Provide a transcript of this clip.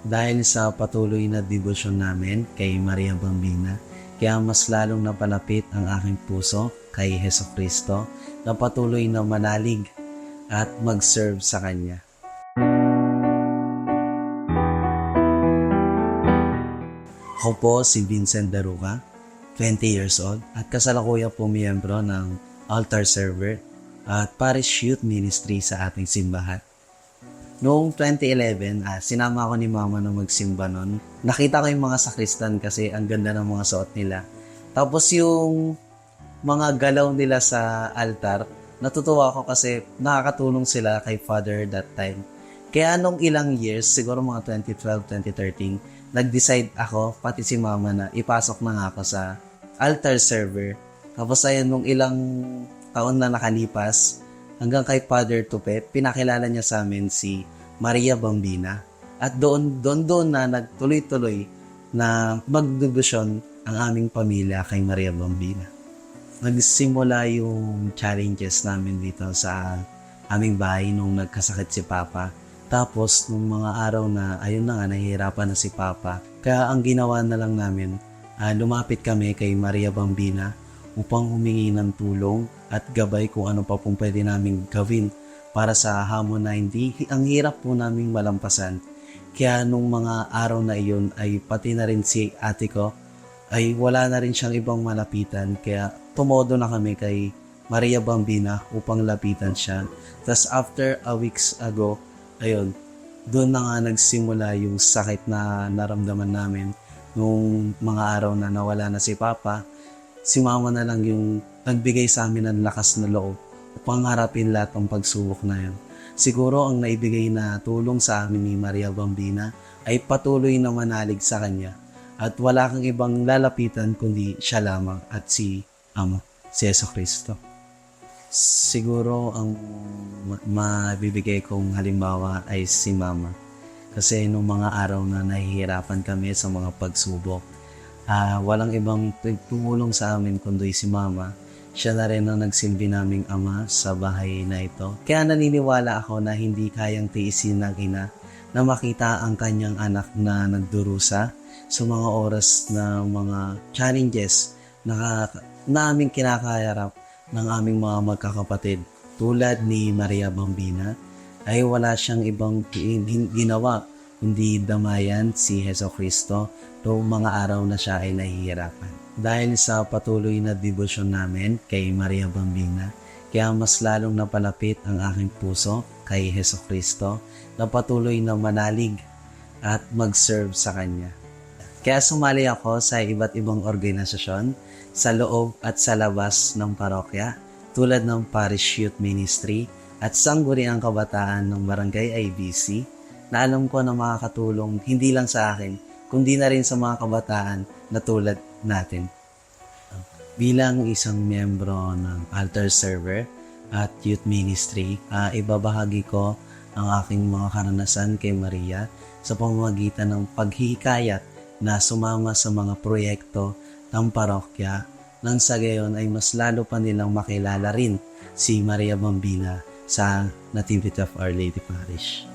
Dahil sa patuloy na debosyon namin kay Maria Bambina, kaya mas lalong napalapit ang aking puso kay Heso Kristo na patuloy na manalig at mag-serve sa Kanya. Ako po si Vincent Daruca, 20 years old at kasalukuyan po miyembro ng altar server at parish youth ministry sa ating simbahan. Noong 2011, ah, sinama ako ni mama na magsimba noon. Nakita ko yung mga sakristan kasi ang ganda ng mga suot nila. Tapos yung mga galaw nila sa altar, natutuwa ako kasi nakakatulong sila kay Father that time. Kaya nung ilang years, siguro mga 2012, 2013, nag-decide ako, pati si mama na ipasok na nga ako sa altar server. Tapos ayun, nung ilang taon na nakalipas, hanggang kay Father Tupe, pinakilala niya sa amin si Maria Bambina. At doon, doon, doon na nagtuloy-tuloy na magdebosyon ang aming pamilya kay Maria Bambina. Nagsimula yung challenges namin dito sa aming bahay nung nagkasakit si Papa. Tapos, nung mga araw na, ayun na nga, nahihirapan na si Papa. Kaya ang ginawa na lang namin, ah, lumapit kami kay Maria Bambina upang humingi ng tulong at gabay kung ano pa pong pwede namin gawin para sa hamon na hindi, ang hirap po naming malampasan. Kaya nung mga araw na iyon ay pati na rin si ate ko ay wala na rin siyang ibang malapitan kaya tumodo na kami kay Maria Bambina upang lapitan siya. Tapos after a weeks ago, ayun, doon na nga nagsimula yung sakit na naramdaman namin nung mga araw na nawala na si Papa. Si Mama na lang yung nagbigay sa amin ng lakas na loob upang harapin lahat ng pagsubok na yun. Siguro ang naibigay na tulong sa amin ni Maria Bambina ay patuloy na manalig sa Kanya at wala kang ibang lalapitan kundi siya lamang at si Ama, si Yeso Kristo. Siguro ang ma- mabibigay kong halimbawa ay si Mama. Kasi nung mga araw na nahihirapan kami sa mga pagsubok, ah, walang ibang tumulong sa amin kundi si Mama. Siya na rin ang nagsilbi naming ama sa bahay na ito. Kaya naniniwala ako na hindi kayang tiisin ng ina na makita ang kanyang anak na nagdurusa sa mga oras na mga challenges na namin kinakayarap ng aming mga magkakapatid tulad ni Maria Bambina ay wala siyang ibang ginawa kundi damayan si Heso Kristo noong mga araw na siya ay nahihirapan. Dahil sa patuloy na debosyon namin kay Maria Bambina, kaya mas lalong napalapit ang aking puso kay Heso Kristo na patuloy na manalig at mag-serve sa Kanya. Kaya sumali ako sa iba't ibang organisasyon sa loob at sa labas ng parokya tulad ng Parish Youth Ministry at Sangguniang Kabataan ng Barangay IBC na alam ko na makakatulong hindi lang sa akin kundi na rin sa mga kabataan na tulad natin. Bilang isang miyembro ng altar server at youth ministry, ah, ibabahagi ko ang aking mga karanasan kay Maria sa pamamagitan ng paghihikayat na sumama sa mga proyekto ng parokya nang sa gayon ay mas lalo pa nilang makilala rin si Maria Bambina sa Nativity of Our Lady Parish.